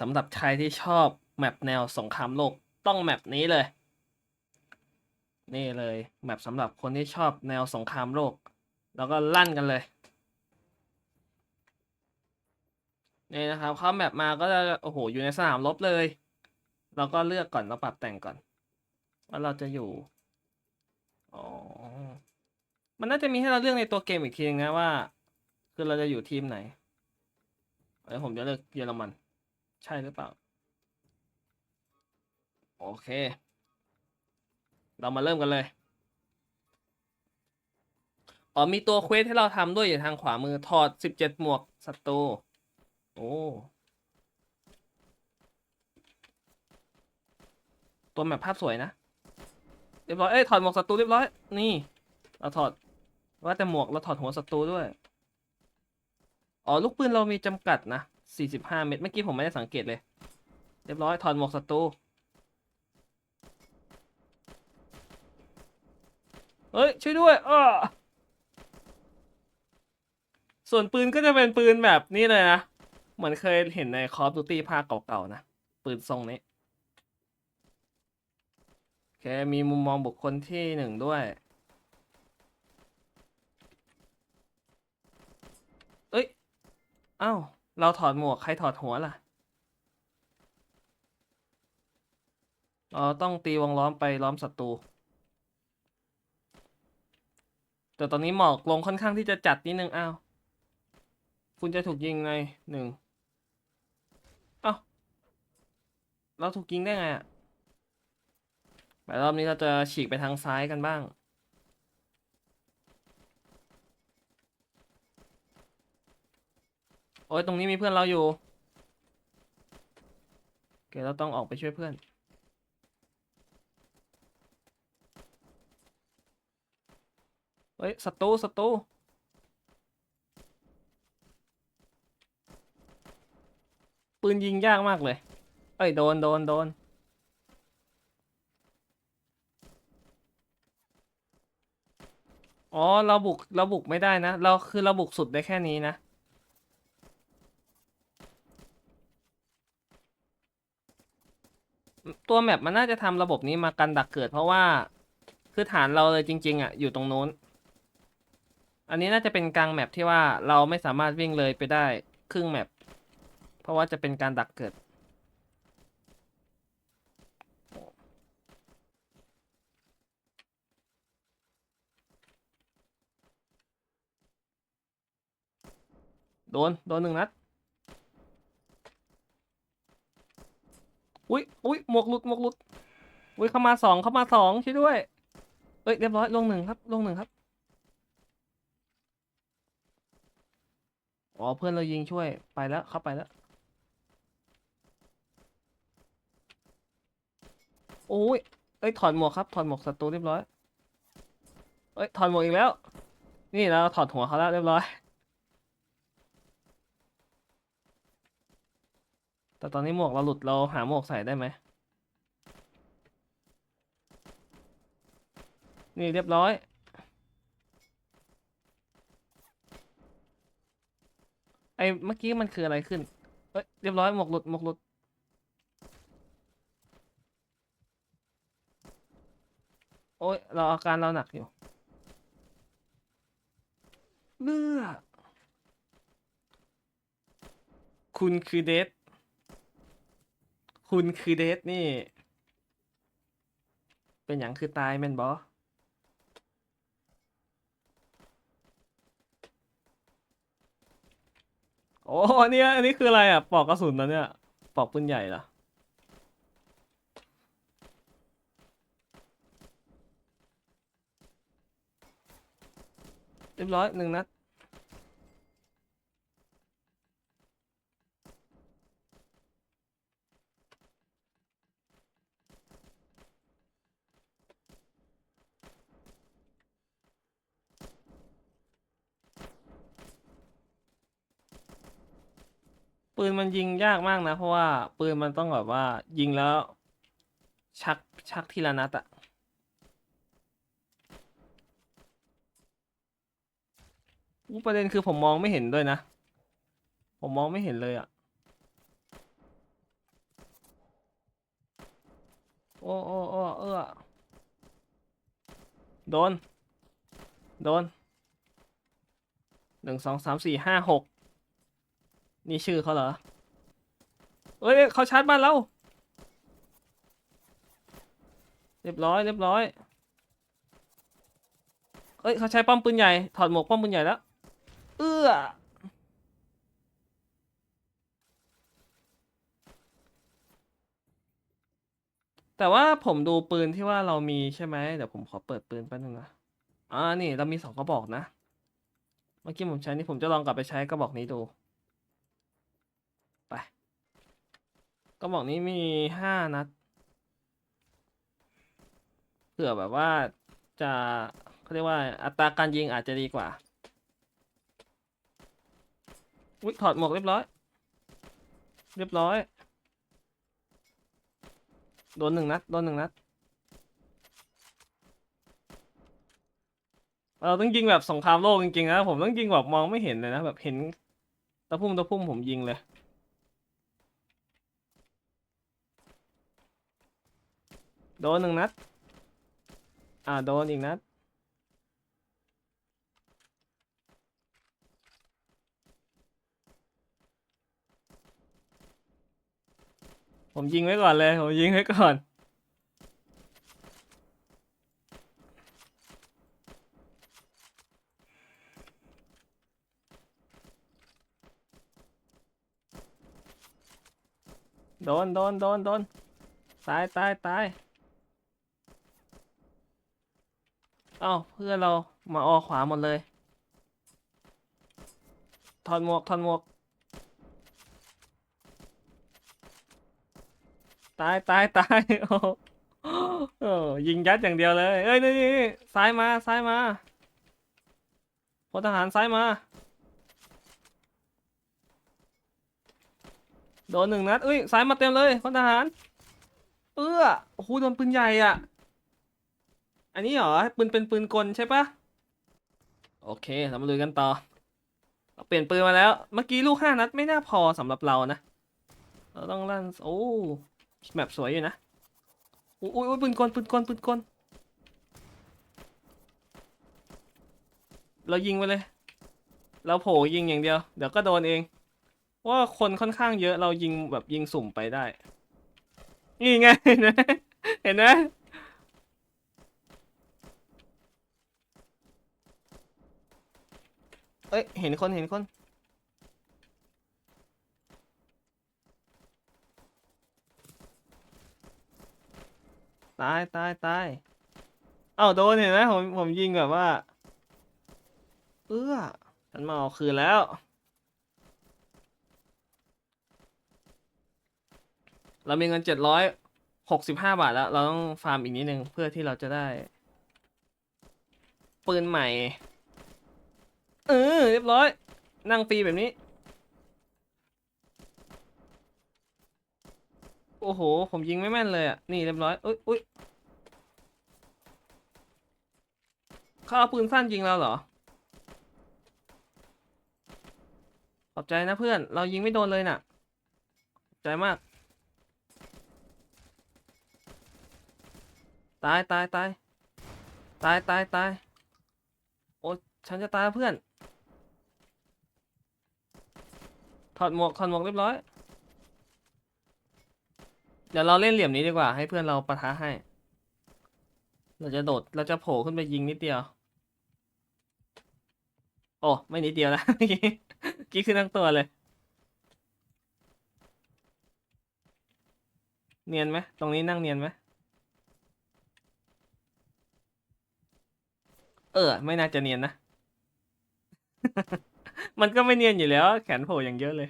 สำหรับใครที่ชอบแมปแนวสงครามโลกต้องแมปนี้เลย นี่เลยแมปสำหรับคนที่ชอบแนวสงครามโลก แล้วก็ลั่นกันเลยนี่นะครับเข้าแมปมาก็จะโอ้โหอยู่ในสนามรบเลย เราก็เลือกก่อนเราปรับแต่งก่อน ว่าเราจะอยู่อ๋อมันน่าจะมีให้เราเลือกในตัวเกมอีกทีนึงนะว่า คือเราจะอยู่ทีมไหนเอ้ยวผมจะเลือกเยอรมัน ใช่หรือเปล่า โอเค เรามาเริ่มกันเลยอ๋อมีตัวเควสให้เราทำด้วยอยู่ทางขวามือถอดสิบเจ็ดหมวกศัตรูโอ้ตัวแมปภาพสวยนะ เรียบร้อย เอ้ยถอดหมวกศัตรูเรียบร้อย นี่ เราถอด ว่าแต่หมวกเราถอดหัวศัตรูด้วย อ๋อ ลูกปืนเรามีจำกัดนะ 45เม็ดเมื่อกี้ผมไม่ได้สังเกตเลย เรียบร้อยถอดหมวกศัตรูเฮ้ย ช่วยด้วยออส่วนปืนก็จะเป็นปืนแบบนี้เลยนะ เหมือนเคยเห็นใน Call of Duty ภาคเก่าๆนะ ปืนทรงนี้โอเคมีมุมมองบุคคลที่หนึ่งด้วยเอ้ย อ้าว เราถอดหมวก ใครถอดหัวล่ะ เราต้องตีวงล้อมไปล้อมศัตรู แต่ตอนนี้หมอกลงค่อนข้างที่จะจัดนิดนึงอ้าว คุณจะถูกยิงในหนึ่งเอ้าเราถูกยิงได้ไงอะแต่รอบนี้เราจะฉีกไปทางซ้ายกันบ้าง โอ้ยตรงนี้มีเพื่อนเราอยู่โอเคเราต้องออกไปช่วยเพื่อน เฮ้ยศัตรูศัตรูปืนยิงยากมากเลยเอ้ยโดนโดนโดนอ๋อเราบุกเราบุกไม่ได้นะ เราคือเราบุกสุดได้แค่นี้นะ ตัวแมปมันน่าจะทำระบบนี้มากันดักเกิด เพราะว่าคือฐานเราเลยจริง ๆอะอยู่ตรงนู้น อันนี้น่าจะเป็นกลางแมปที่ว่าเราไม่สามารถวิ่งเลยไปได้ครึ่งแมปเพราะว่าจะเป็นการดักเกิดโดน โดนหนึ่งนัด อุ้ยอุ้ยหมวกหลุดหมวกหลุดอุ้ยเข้ามาสองเข้ามาสองช่วยด้วยเอ้ยเรียบร้อยลงหนึ่งครับลงหนึ่งครับอ๋อเพื่อนเรายิงช่วยไปแล้วเข้าไปแล้ว โอ้ยเอ้ยถอดหมวกครับถอดหมวกศัตรูเรียบร้อยเอ้ยถอดหมวกอีกแล้ว นี่เราถอดหัวเขาแล้วเรียบร้อย แต่ตอนนี้หมวกเราหลุดเราหาหมวกใส่ได้ไหม นี่เรียบร้อย ไอ้เมื่อกี้มันคืออะไรขึ้น เอ้ยเรียบร้อยหมวกหลุดหมวกหลุด โอ้ยเราอาการเราหนักอยู่ เลือดคุณคือเดท คุณคือเดทนี่ เป็นอย่างคือตายแม่นบอโอ้อันนี้อันนี้คืออะไรอะ ปอกกระสุนนะเนี่ย ปอกปืนใหญ่เหรอเรียบร้อยหนึ่งนัด ปืนมันยิงยากมากนะ เพราะว่าปืนมันต้องแบบว่ายิงแล้ว ชักชักทีละนัดอะอู้ประเด็นคือผมมองไม่เห็นด้วยนะ ผมมองไม่เห็นเลยอะโอ้โอ้โอ้เออโดน โดนหนึ่งสองสามสี่ห้าหก นี่ชื่อเขาเหรอเอ้ยเขาชาร์จบ้านเรา เรียบร้อยเรียบร้อยเอ้ยเขาใช้ป้อมปืนใหญ่ ถอดหมวกป้อมปืนใหญ่แล้ว เอื้อแต่ว่าผมดูปืนที่ว่าเรามีใช่ไหมเดี๋ยวผมขอเปิดปืนแป๊บนึงนะอ่านี่เรามีสองกระบอกนะ เมื่อกี้ผมใช้นี่ผมจะลองกลับไปใช้กระบอกนี้ดู ไปกระบอกนี้มีห้านัด เผื่อแบบว่าจะเขาเรียกว่าอัตราการยิงอาจจะดีกว่าวิถอดหมวกเรียบร้อย เรียบร้อย โดนหนึ่งนัด โดนหนึ่งนัด เราต้องยิงแบบสงครามโลกจริงๆนะ ผมต้องยิงแบบมองไม่เห็นเลยนะ แบบเห็นตะพุ่มตะพุ่มผมยิงเลย โดนหนึ่งนัด อ่าโดนอีกนัด ผมยิงไว้ก่อนเลย ผมยิงไว้ก่อนโดนโดนโดนโดนตายตายตาย เอ้าเพื่อนเรามาออขวาหมดเลยถอดหมวกถอดหมวก ตายตายตายโอ้โอ้ยิงยัดอย่างเดียวเลย เอ้ยนี่นี่นี่ซ้ายมาซ้ายมาพลทหารซ้ายมา โดนหนึ่งนัดเอ้ยซ้ายมาเต็มเลยพลทหาร เอื้อโอ้โหโดนปืนใหญ่อะ อันนี้เหรอปืนเป็นปืนกลใช่ปะโอเคเรามาลุยกันต่อ เราเปลี่ยนปืนมาแล้ว เมื่อกี้ลูกห้านัดไม่น่าพอสำหรับเรานะ เราต้องลั่น โอ้แมปสวยอยู่นะอุ้ยอุ้ยอุ้ยปืนกลปืนกลปืนกลเรายิงไปเลย เราโผล่ยิงอย่างเดียว เดี๋ยวก็โดนเอง ว่าคนค่อนข้างเยอะ เรายิงแบบยิงสุ่มไปได้ นี่ไง เห็นไหม เอ้ย เห็นคน เห็นคน ตาย ตาย ตาย เอ้าโดนเห็นไหมผม ผมยิงแบบว่า เอื้อ ฉันมาเอาคืนแล้ว เรามีเงินเจ็ดร้อยหกสิบห้าบาทแล้ว เราต้องฟาร์มอีกนิดนึง เพื่อที่เราจะได้ ปืนใหม่ เออเรียบร้อย นั่งฟรีแบบนี้ โอ้โห ผมยิงไม่แม่นเลยอะ นี่เรียบร้อยอุ้ยอุ้ยเขาเอาปืนสั้นยิงเราเหรอ ขอบใจนะเพื่อน เรายิงไม่โดนเลยน่ะ ขอบใจมาก ตายตายตาย ตายตายตาย โอ้ ฉันจะตายเพื่อน ถอดหมวกถอดหมวกเรียบร้อย เดี๋ยวเราเล่นเหลี่ยมนี้ดีกว่า ให้เพื่อนเราปะทะให้ เราจะโดด เราจะโผล่ขึ้นไปยิงนิดเดียว โอ้ไม่นิดเดียวนะเมื่อกี้เมื่อกี้คือทั้งตัวเลย เนียนไหมตรงนี้นั่งเนียนไหมเออ ไม่น่าจะเนียนนะ มันก็ไม่เนียนอยู่แล้ว แขนโผล่อย่างเยอะเลย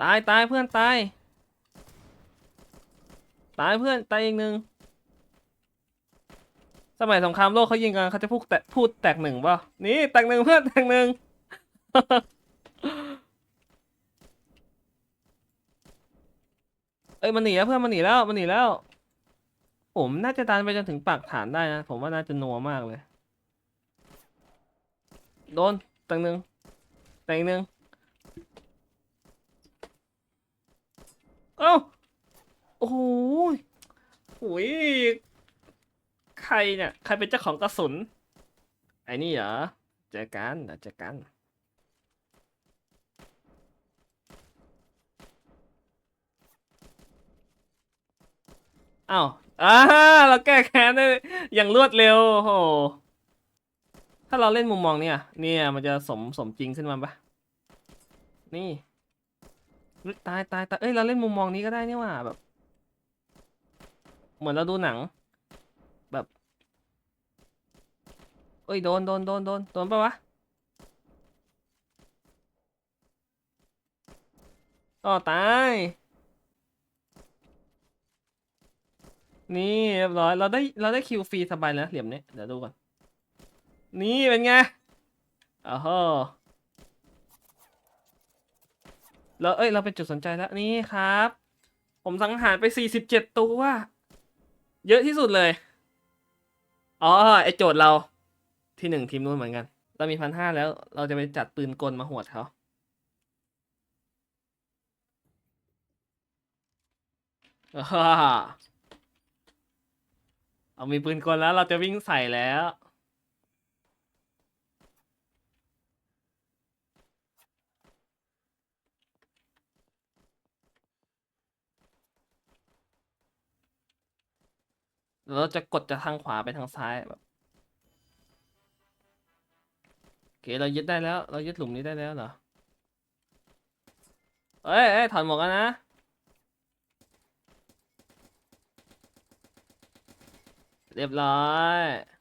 ตายตายเพื่อนตาย ตายเพื่อนตายอีกหนึ่งสมัยสงครามโลกเขายิงกันเขาจะพูดแตพูดแตกหนึ่งป่ะนี่แตกหนึ่งเพื่อนแตกหนึ่งเอ้ยมันหนีแล้วเพื่อนมันหนีแล้วมันหนีแล้ว ผมน่าจะดันไปจนถึงปากฐานได้นะ ผมว่าน่าจะนัวมากเลย โดนตังหนึ่งตังหนึ่งเอ้าโอ้โหโอ้ยครเนี่ย ใครเป็นเจ้าของกระสุน ไอ้นี่เหรอเจอกันเดี๋ยวเจอกันอ้าวอ่าเราแก้แค้นได้อย่างรวดเร็วโอ้โห ถ้าเราเล่นมุมมองเนี่ย เนี่ยมันจะสมสมจริงขึ้นมาปะนี่ตายตายตายเอ้ยเราเล่นมุมมองนี้ก็ได้นี่ว่าแบบ เหมือนเราดูหนัง แบบ เอ้ยโดนโดนโดนโดนโดนปะวะอ๋อตาย นี่เรียบร้อยเราได้เราได้คิวฟรีสบายแล้วเหลี่ยมนี้เดี๋ยวดูก่อน นี่เป็นไงอ้โหแล้วเอ้ย เราเป็นจุดสนใจแล้วนี่ครับ ผมสังหารไป 47 ตัว เยอะที่สุดเลย อ๋อ ไอโจทย์เราที่หนึ่งทีมนู้นเหมือนกัน เรามีพันห้าแล้ว เราจะไปจัดปืนกลมาหวดเขาอ่าฮ่าเอามีปืนกลแล้วเราจะวิ่งใส่แล้ว เราจะกดจากทางขวาไปทางซ้ายแบบโอเคเรายึดได้แล้ว เรายึดหลุมนี้ได้แล้วเหรอเอ้ยเอ้ยถอนหมวกกันนะเรียบร้อย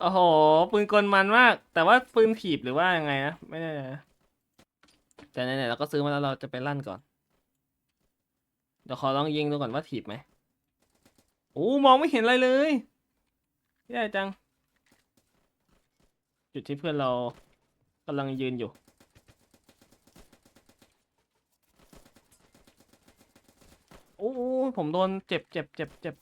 โอ้โห ปืนกลมันมาก แต่ว่าปืนถีบหรือว่ายังไงนะ ไม่แน่ใจนะแต่ไหนๆเราก็ซื้อมาแล้วเราจะไปลั่นก่อน เดี๋ยวขอลองยิงดูก่อนว่าถีบไหมโอ้มองไม่เห็นอะไรเลยแย่จัง จุดที่เพื่อนเรากำลังยืนอยู่ โอ้โอ้ผมโดนเจ็บเจ็บเจ็บเจ็บ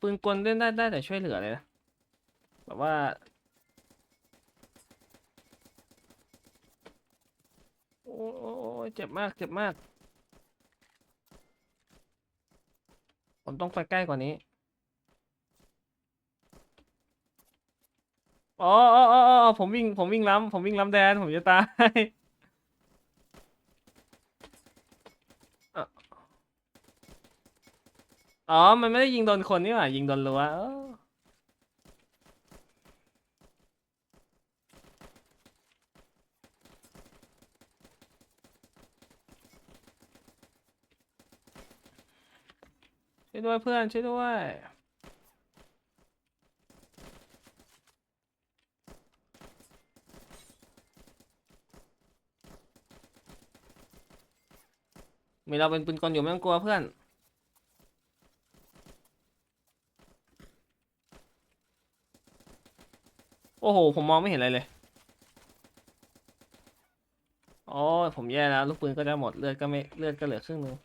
ปืนกลเล่นได้ได้แต่ช่วยเหลือเลยนะ แบบว่า โอ้โอ้เจ็บมากเจ็บมาก ผมต้องไปใกล้กว่านี้อ๋ออ๋ออ๋ออ๋อผมวิ่ง ผมวิ่งล้ำผมวิ่งล้ำแดน ผมจะตาย อะ อ๋อ มันไม่ได้ยิงโดนคนนี่หว่า ยิงโดนรั้วเออช่วยด้วยเพื่อน ช่วยด้วย มีเราเป็นปืนกลอยู่ไม่ต้องกลัวเพื่อน อ้โห ผมมองไม่เห็นอะไรเลยอ้ยผมแย่แล้ว ลูกปืนก็จะหมดเลือดก็ไม่เลือดก็เหลือครึ่งนึง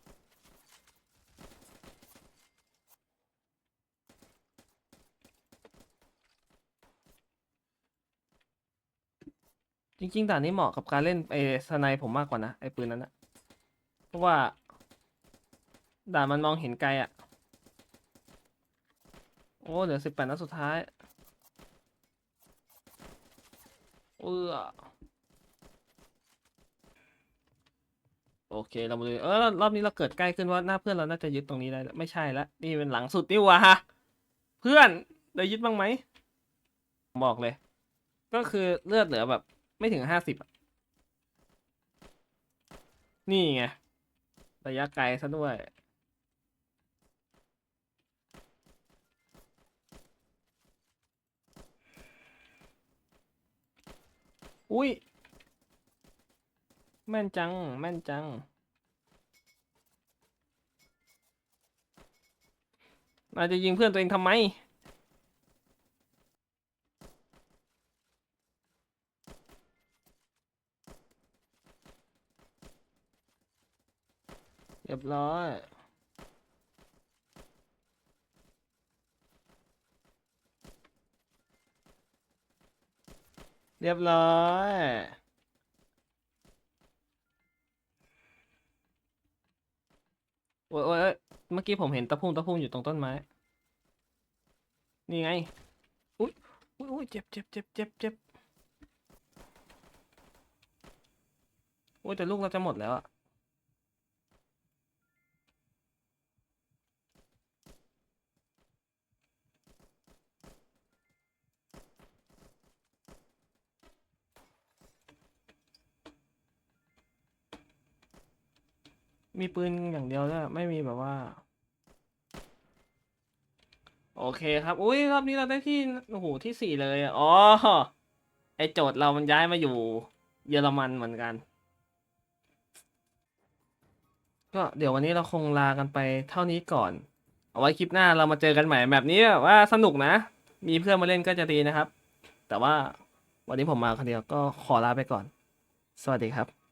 จริงๆด่านนี้เหมาะกับการเล่นไอ้สไนผมมากกว่านะ ไอ้ปืนนั้นนะเพราะว่าด่านมันมองเห็นไกลอะ่ะ โอ้เหลือสิบแปดนัดสุดท้าย เออโอเคเรามาดูเออรอบนี้เราเกิดใกล้ขึ้นว่าหน้าเพื่อนเราน่าจะยึดตรงนี้ได้ไม่ใช่ละนี่เป็นหลังสุดนี่หว่าเพื่อนได้ยึดบ้างไหมบอกเลย ก็คือเลือดเหลือแบบ ไม่ถึงห้าสิบนี่ไงระยะไกลซะด้วย อุ้ย แม่นจัง แม่นจัง เราจะยิงเพื่อนตัวเองทำไม เรียบร้อย เรียบร้อย โอ้ยโอ้ยเมื่อกี้ผมเห็นตะพุ่งตะพุ่งอยู่ตรงต้นไม้ นี่ไง อุ้ยอุ้ยอุ้ยเจ็บเจ็บเจ็บเจ็บเจ็บโอ้ยแต่ลูกเราจะหมดแล้วอะ มีปืนอย่างเดียวด้วยไม่มีแบบว่า โอเคครับ อุ้ยรอบนี้เราได้ที่โอ้โหที่สี่เลยอ๋อไอโจทย์เรามันย้ายมาอยู่ เยอรมันเหมือนกัน ก็เดี๋ยววันนี้เราคงลากันไปเท่านี้ก่อน เอาไว้คลิปหน้าเรามาเจอกันใหม่แบบนี้แบบว่าสนุกนะ มีเพื่อนมาเล่นก็จะดีนะครับ แต่ว่าวันนี้ผมมาคนเดียวก็ขอลาไปก่อน สวัสดีครับ